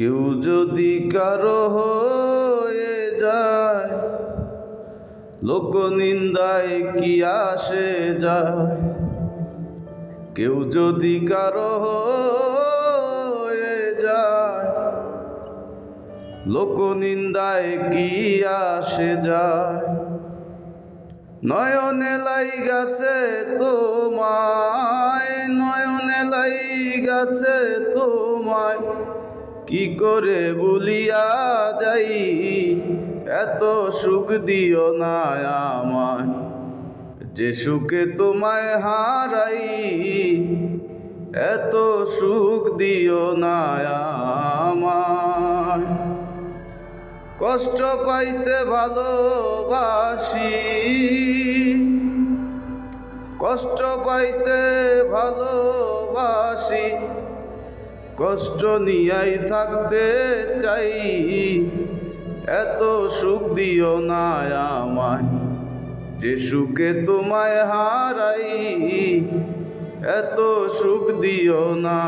কেউ যদি কারও হয়ে যায় লোক নিন্দায় কি আসে যায়? কেউ যদি কারও হয়ে যায় লোক নিন্দায় কি আসে যায়? নয়নে লাই গেছে তোমায়, নয়নে লাই গেছে তোমায় কি করে বলিয়া যাই? এত সুখ দিও না আমায়। যে সুখে তোমায় হারাই, এত সুখ দিও না আমায়। কষ্ট পাইতে ভালোবাসি, কষ্ট পাইতে ভালোবাসি। কষ্ট নিয়াই থাকতে চাই। এত সুখ দিও না আমায়, যে সুখে তোমায় হারাই। এত সুখ দিও না